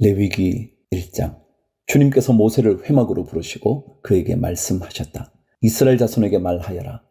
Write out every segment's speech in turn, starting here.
레위기 1장 주님께서 모세를 회막으로 부르시고 그에게 말씀하셨다. 이스라엘 자손에게 말하여라.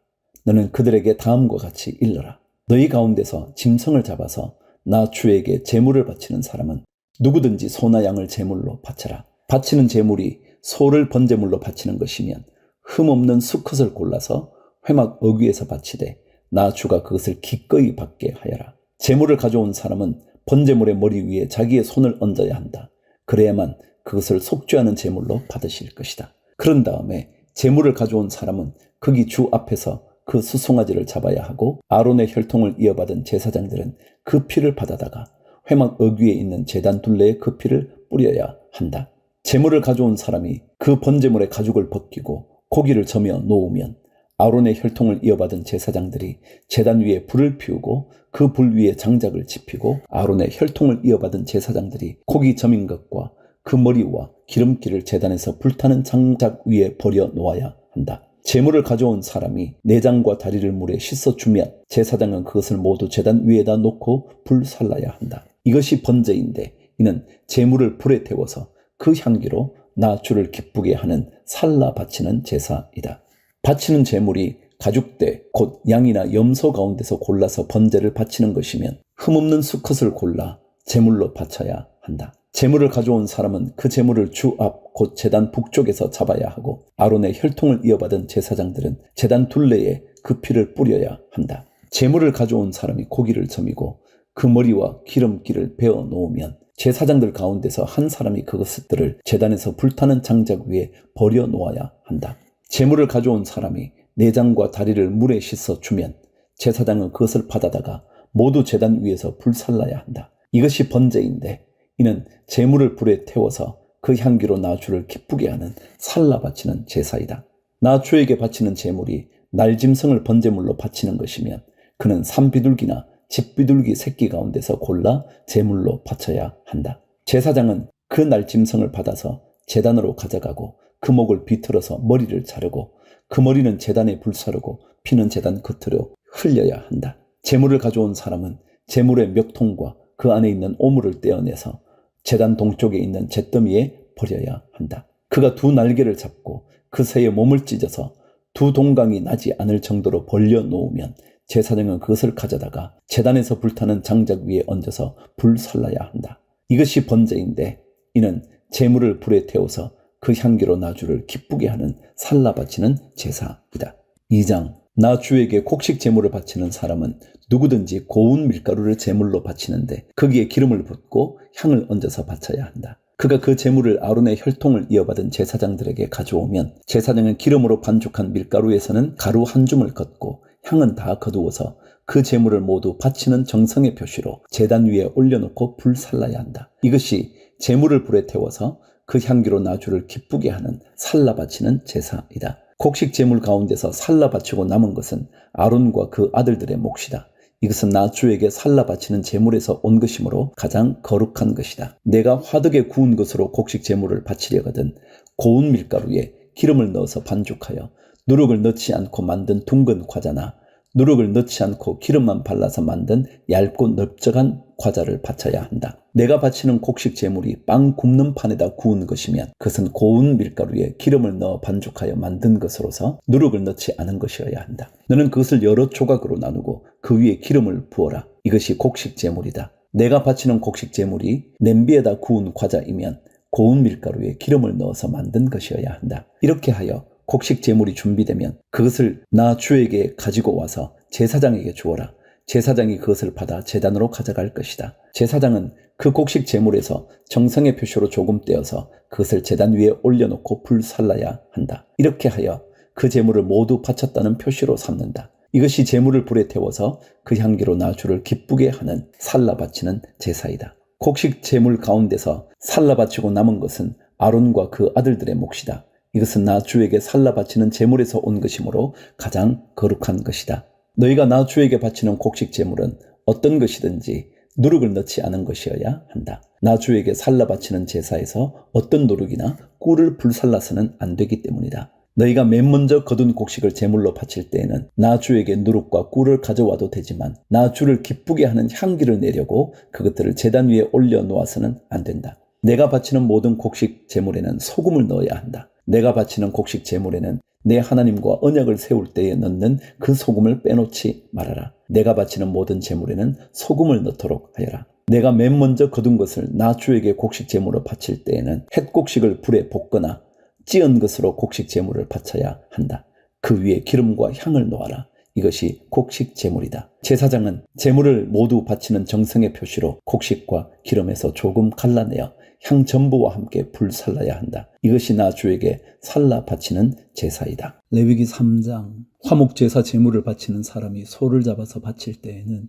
너는 그들에게 다음과 같이 일러라. 너희 가운데서 짐승을 잡아서 나 주에게 제물을 바치는 사람은 누구든지 소나 양을 제물로 바쳐라. 바치는 제물이 소를 번제물로 바치는 것이면 흠 없는 수컷을 골라서 회막 어귀에서 바치되 나 주가 그것을 기꺼이 받게 하여라. 제물을 가져온 사람은 번제물의 머리 위에 자기의 손을 얹어야 한다. 그래야만 그것을 속죄하는 제물로 받으실 것이다. 그런 다음에 제물을 가져온 사람은 거기 주 앞에서 그 수송아지를 잡아야 하고 아론의 혈통을 이어받은 제사장들은 그 피를 받아다가 회막 어귀에 있는 제단 둘레에 그 피를 뿌려야 한다. 제물을 가져온 사람이 그 번제물의 가죽을 벗기고 고기를 저며 놓으면 아론의 혈통을 이어받은 제사장들이 제단 위에 불을 피우고 그 불 위에 장작을 지피고 아론의 혈통을 이어받은 제사장들이 고기 점인 것과 그 머리와 기름기를 제단에서 불타는 장작 위에 버려 놓아야 한다. 제물을 가져온 사람이 내장과 다리를 물에 씻어 주면 제사장은 그것을 모두 제단 위에다 놓고 불 살라야 한다. 이것이 번제인데 이는 제물을 불에 태워서 그 향기로 나 주를 기쁘게 하는 살라 바치는 제사이다. 바치는 제물이 가죽대 곧 양이나 염소 가운데서 골라서 번제를 바치는 것이면 흠없는 수컷을 골라 제물로 바쳐야 한다. 제물을 가져온 사람은 그 제물을 주 앞곧 제단 북쪽에서 잡아야 하고 아론의 혈통을 이어받은 제사장들은 제단 둘레에 그 피를 뿌려야 한다. 제물을 가져온 사람이 고기를 점이고 그 머리와 기름기를 베어 놓으면 제사장들 가운데서 한 사람이 그것들을 제단에서 불타는 장작 위에 버려 놓아야 한다. 제물을 가져온 사람이 내장과 다리를 물에 씻어 주면 제사장은 그것을 받아다가 모두 제단 위에서 불살라야 한다. 이것이 번제인데 이는 제물을 불에 태워서 그 향기로 나주를 기쁘게 하는 살라 바치는 제사이다. 나주에게 바치는 제물이 날짐승을 번제물로 바치는 것이면 그는 산비둘기나 집비둘기 새끼 가운데서 골라 제물로 바쳐야 한다. 제사장은 그 날짐승을 받아서 제단으로 가져가고 그 목을 비틀어서 머리를 자르고 그 머리는 제단에 불사르고 피는 제단 겉으로 흘려야 한다. 제물을 가져온 사람은 제물의 멱통과 그 안에 있는 오물을 떼어내서 제단 동쪽에 있는 잿더미에 버려야 한다. 그가 두 날개를 잡고 그 새의 몸을 찢어서 두 동강이 나지 않을 정도로 벌려 놓으면 제사장은 그것을 가져다가 제단에서 불타는 장작 위에 얹어서 불살라야 한다. 이것이 번제인데 이는 제물을 불에 태워서 그 향기로 나 주를 기쁘게 하는 살라 바치는 제사이다. 2장 나 주에게 곡식 제물을 바치는 사람은 누구든지 고운 밀가루를 제물로 바치는데 거기에 기름을 붓고 향을 얹어서 바쳐야 한다. 그가 그 제물을 아론의 혈통을 이어받은 제사장들에게 가져오면 제사장은 기름으로 반죽한 밀가루에서는 가루 한 줌을 걷고 향은 다 거두어서 그 제물을 모두 바치는 정성의 표시로 제단 위에 올려놓고 불 살라야 한다. 이것이 제물을 불에 태워서 그 향기로 나 주를 기쁘게 하는 살라 바치는 제사이다. 곡식 제물 가운데서 살라 바치고 남은 것은 아론과 그 아들들의 몫이다. 이것은 나 주에게 살라 바치는 제물에서 온 것이므로 가장 거룩한 것이다. 내가 화덕에 구운 것으로 곡식 제물을 바치려거든 고운 밀가루에 기름을 넣어서 반죽하여 누룩을 넣지 않고 만든 둥근 과자나 누룩을 넣지 않고 기름만 발라서 만든 얇고 넓적한 과자를 바쳐야 한다. 내가 바치는 곡식 제물이 빵 굽는 판에다 구운 것이면 그것은 고운 밀가루에 기름을 넣어 반죽하여 만든 것으로서 누룩을 넣지 않은 것이어야 한다. 너는 그것을 여러 조각으로 나누고 그 위에 기름을 부어라. 이것이 곡식 제물이다. 내가 바치는 곡식 제물이 냄비에다 구운 과자이면 고운 밀가루에 기름을 넣어서 만든 것이어야 한다. 이렇게 하여 곡식 제물이 준비되면 그것을 나 주에게 가지고 와서 제사장에게 주어라. 제사장이 그것을 받아 제단으로 가져갈 것이다. 제사장은 그 곡식 제물에서 정성의 표시로 조금 떼어서 그것을 제단 위에 올려놓고 불살라야 한다. 이렇게 하여 그 제물을 모두 바쳤다는 표시로 삼는다. 이것이 제물을 불에 태워서 그 향기로 나 주를 기쁘게 하는 살라 바치는 제사이다. 곡식 제물 가운데서 살라 바치고 남은 것은 아론과 그 아들들의 몫이다. 이것은 나 주에게 살라 바치는 제물에서 온 것이므로 가장 거룩한 것이다. 너희가 나 주에게 바치는 곡식 제물은 어떤 것이든지 누룩을 넣지 않은 것이어야 한다. 나 주에게 살라 바치는 제사에서 어떤 누룩이나 꿀을 불살라서는 안 되기 때문이다. 너희가 맨 먼저 거둔 곡식을 제물로 바칠 때에는 나 주에게 누룩과 꿀을 가져와도 되지만 나 주를 기쁘게 하는 향기를 내려고 그것들을 제단 위에 올려 놓아서는 안 된다. 내가 바치는 모든 곡식 제물에는 소금을 넣어야 한다. 내가 바치는 곡식 제물에는 내 하나님과 언약을 세울 때에 넣는 그 소금을 빼놓지 말아라. 내가 바치는 모든 제물에는 소금을 넣도록 하여라. 내가 맨 먼저 거둔 것을 나 주에게 곡식 제물로 바칠 때에는 햇곡식을 불에 볶거나 찌은 것으로 곡식 제물을 바쳐야 한다. 그 위에 기름과 향을 놓아라. 이것이 곡식 제물이다. 제사장은 제물을 모두 바치는 정성의 표시로 곡식과 기름에서 조금 갈라내어 향 전부와 함께 불살라야 한다. 이것이 나 주에게 살라 바치는 제사이다. 레위기 3장 화목 제사 제물을 바치는 사람이 소를 잡아서 바칠 때에는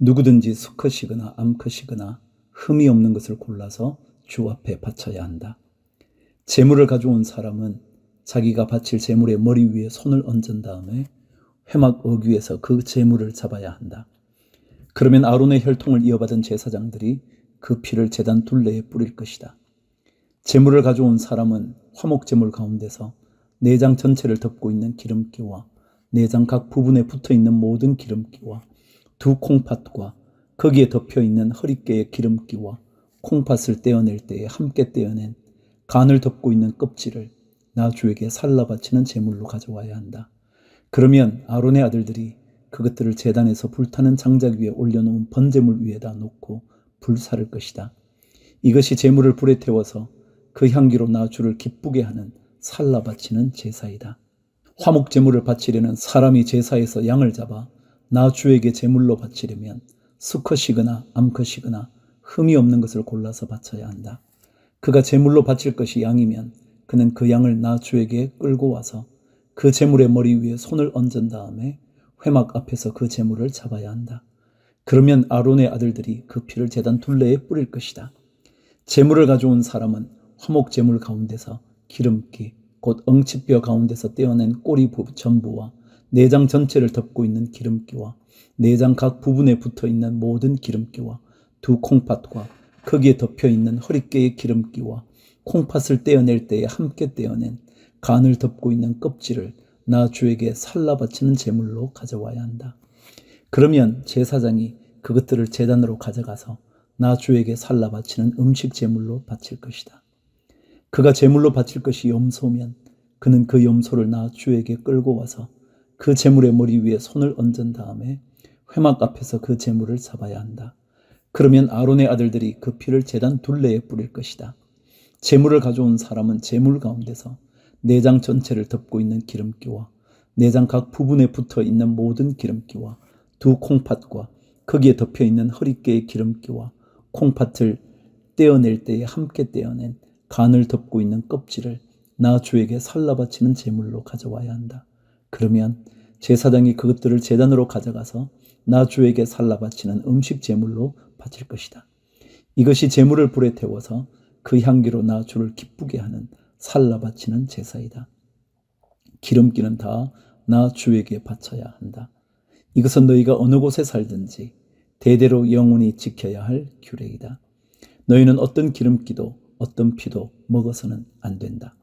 누구든지 수컷이거나 암컷이거나 흠이 없는 것을 골라서 주 앞에 바쳐야 한다. 제물을 가져온 사람은 자기가 바칠 제물의 머리 위에 손을 얹은 다음에 회막 어귀에서 그 제물을 잡아야 한다. 그러면 아론의 혈통을 이어받은 제사장들이 그 피를 제단 둘레에 뿌릴 것이다. 제물을 가져온 사람은 화목 제물 가운데서 내장 전체를 덮고 있는 기름기와 내장 각 부분에 붙어 있는 모든 기름기와 두 콩팥과 거기에 덮여 있는 허리깨의 기름기와 콩팥을 떼어낼 때에 함께 떼어낸 간을 덮고 있는 껍질을 나 주에게 살라 바치는 제물로 가져와야 한다. 그러면 아론의 아들들이 그것들을 재단에서 불타는 장작 위에 올려놓은 번제물 위에다 놓고 불사를 것이다. 이것이 제물을 불에 태워서 그 향기로 나 주를 기쁘게 하는 살라 바치는 제사이다. 화목 제물을 바치려는 사람이 제사에서 양을 잡아 나 주에게 제물로 바치려면 수컷이거나 암컷이거나 흠이 없는 것을 골라서 바쳐야 한다. 그가 제물로 바칠 것이 양이면 그는 그 양을 나 주에게 끌고 와서 그 제물의 머리 위에 손을 얹은 다음에 회막 앞에서 그 제물을 잡아야 한다. 그러면 아론의 아들들이 그 피를 제단 둘레에 뿌릴 것이다. 제물을 가져온 사람은 화목 제물 가운데서 기름기, 곧 엉치뼈 가운데서 떼어낸 꼬리 부 전부와 내장 전체를 덮고 있는 기름기와 내장 각 부분에 붙어 있는 모든 기름기와 두 콩팥과 거기에 덮여 있는 허리깨의 기름기와 콩팥을 떼어낼 때에 함께 떼어낸 간을 덮고 있는 껍질을 나 주에게 살라 바치는 제물로 가져와야 한다. 그러면 제사장이 그것들을 제단으로 가져가서 나 주에게 살라 바치는 음식 제물로 바칠 것이다. 그가 제물로 바칠 것이 염소면 그는 그 염소를 나 주에게 끌고 와서 그 제물의 머리 위에 손을 얹은 다음에 회막 앞에서 그 제물을 잡아야 한다. 그러면 아론의 아들들이 그 피를 제단 둘레에 뿌릴 것이다. 제물을 가져온 사람은 제물 가운데서 내장 전체를 덮고 있는 기름기와 내장 각 부분에 붙어 있는 모든 기름기와 두 콩팥과 거기에 덮여 있는 허리깨의 기름기와 콩팥을 떼어낼 때에 함께 떼어낸 간을 덮고 있는 껍질을 나 주에게 살라 바치는 제물로 가져와야 한다. 그러면 제사장이 그것들을 제단으로 가져가서 나 주에게 살라 바치는 음식 제물로 바칠 것이다. 이것이 제물을 불에 태워서 그 향기로 나 주를 기쁘게 하는 살라 바치는 제사이다. 기름기는 다 나 주에게 바쳐야 한다. 이것은 너희가 어느 곳에 살든지 대대로 영원히 지켜야 할 규례이다. 너희는 어떤 기름기도 어떤 피도 먹어서는 안 된다.